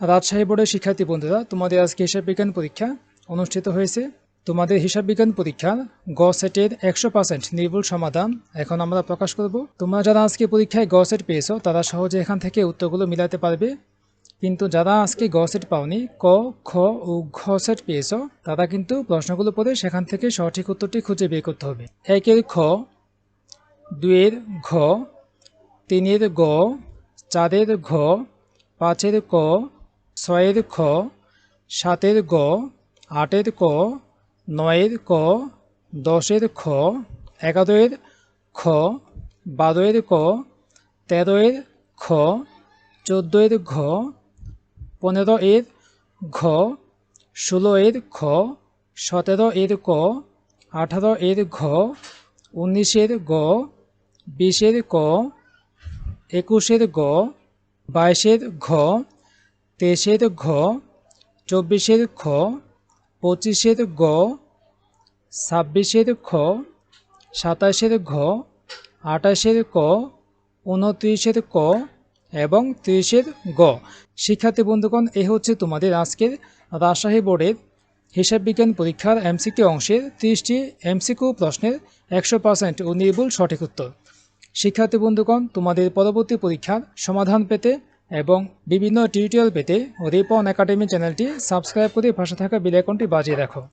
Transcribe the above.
রাজশাহী বোর্ডের শিক্ষার্থী বন্ধুরা, তোমাদের আজকে হিসাব বিজ্ঞান পরীক্ষা অনুষ্ঠিত হয়েছে। তোমাদের হিসাব বিজ্ঞান পরীক্ষার গ সেটের একশো পার্সেন্ট নির্ভুল সমাধান এখন আমরা প্রকাশ করব। তোমরা যারা আজকে পরীক্ষায় গ সেট পেয়েছ, তারা সহজে এখান থেকে উত্তরগুলো মিলাতে পারবে। কিন্তু যারা আজকে গ সেট পাওনি, ক, খ ও ঘ সেট পেয়েছ, তারা কিন্তু প্রশ্নগুলো পড়ে সেখান থেকে সঠিক উত্তরটি খুঁজে বের করতে হবে। একের খ, দুইয়ের ঘ, তিনের গ, চারের ঘ, পাঁচের ক ছয়ের খ, সাতের গ, আটের ক, নয়ের ক, দশের খ এগারোয়ের খ, বারোয়ের ক, তেরোয়ের খ, চোদ্দোয়ের ঘ পনেরো এর ঘ ষোলো এর খ সতেরো এর ক আঠারো এর ঘ, উনিশের গ, বিশের ক, একুশের গ, বাইশের ঘ তেইশের ঘ, চব্বিশের খ, পঁচিশের গ, ছাব্বিশের খ, সাতাশের ঘ, আঠাশের ক, উনত্রিশের ক এবং তিরিশের গ। শিক্ষার্থী বন্ধুগণ, এ হচ্ছে তোমাদের আজকের রাজশাহী বোর্ডের হিসাব বিজ্ঞান পরীক্ষার এমসিকিউ অংশের তিরিশটি এমসিকিউ প্রশ্নের একশো পার্সেন্ট ও নির্ভুল সঠিক উত্তর। শিক্ষার্থী বন্ধুগণ, তোমাদের পরবর্তী পরীক্ষার সমাধান পেতে এবং বিভিন্ন টিউটোরিয়াল পেতে রিপন একাডেমি চ্যানেলটি সাবস্ক্রাইব করে পাশে থাকা বেল আইকনটি বাজিয়ে রাখো